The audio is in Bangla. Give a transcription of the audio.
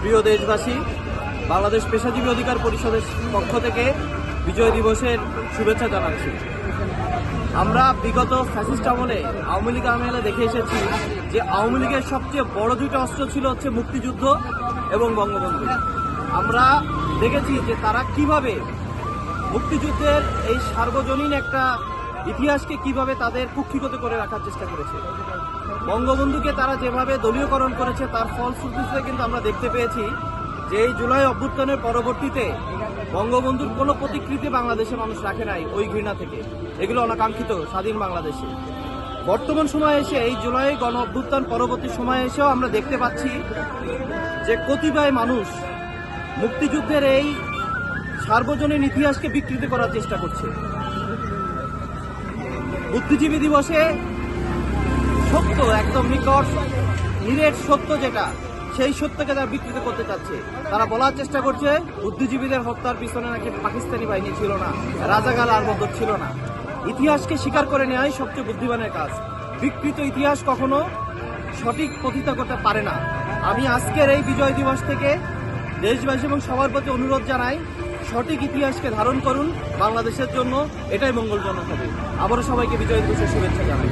প্রিয় দেশবাসী, বাংলাদেশ পেশাজীবী অধিকার পরিষদের পক্ষ থেকে বিজয় দিবসের শুভেচ্ছা জানাচ্ছি। আমরা বিগত ফ্যাসিস্ট আমলে আওয়ামী লীগ আমলে দেখে এসেছি যে আওয়ামী লীগের সবচেয়ে বড় দুইটা অস্ত্র ছিল হচ্ছে মুক্তিযুদ্ধ এবং বঙ্গবন্ধু। আমরা দেখেছি যে তারা কীভাবে মুক্তিযুদ্ধের এই সার্বজনীন একটা ইতিহাসকে কীভাবে তাদের কুক্ষিগত করে রাখার চেষ্টা করেছে? বঙ্গবন্ধুকে তারা যেভাবে দলীয়করণ করেছে, তার ফলশ্রুতিতে কিন্তু আমরা দেখতে পেয়েছি যে এই জুলাই অভ্যুত্থানের পরবর্তীতে বঙ্গবন্ধুর কোনো প্রতিকৃতি বাংলাদেশের মানুষ রাখে নাই ওই ঘৃণা থেকে। এগুলো অনাকাঙ্ক্ষিত স্বাধীন বাংলাদেশে। বর্তমান সময়ে এসে, এই জুলাই গণ অভ্যুত্থান পরবর্তী সময়ে এসেও আমরা দেখতে পাচ্ছি যে কতিপয় মানুষ মুক্তিযুদ্ধের এই সার্বজনীন ইতিহাসকে বিকৃতি করার চেষ্টা করছে। বুদ্ধিজীবী দিবসে সত্য, একদম নিকট, নিরেট সত্য যেটা, সেই সত্যকে তারা বিকৃত করতে চাচ্ছে। তারা বলার চেষ্টা করছে, বুদ্ধিজীবীদের হত্যার পিছনে নাকি পাকিস্তানি বাহিনী ছিল না রাজাগাল আর বদর ছিল না। ইতিহাসকে স্বীকার করে নেওয়াই সবচেয়ে বুদ্ধিমানের কাজ। বিকৃত ইতিহাস কখনো সঠিক প্রতিত করতে পারে না। আমি আজকের এই বিজয় দিবস থেকে দেশবাসী এবং সবার প্রতি অনুরোধ জানাই সঠিক ইতিহাসকে ধারণ করুন বাংলাদেশের জন্য, এটাই মঙ্গলজনক হবে। আবারও সবাইকে বিজয় দিবসের শুভেচ্ছা জানাই।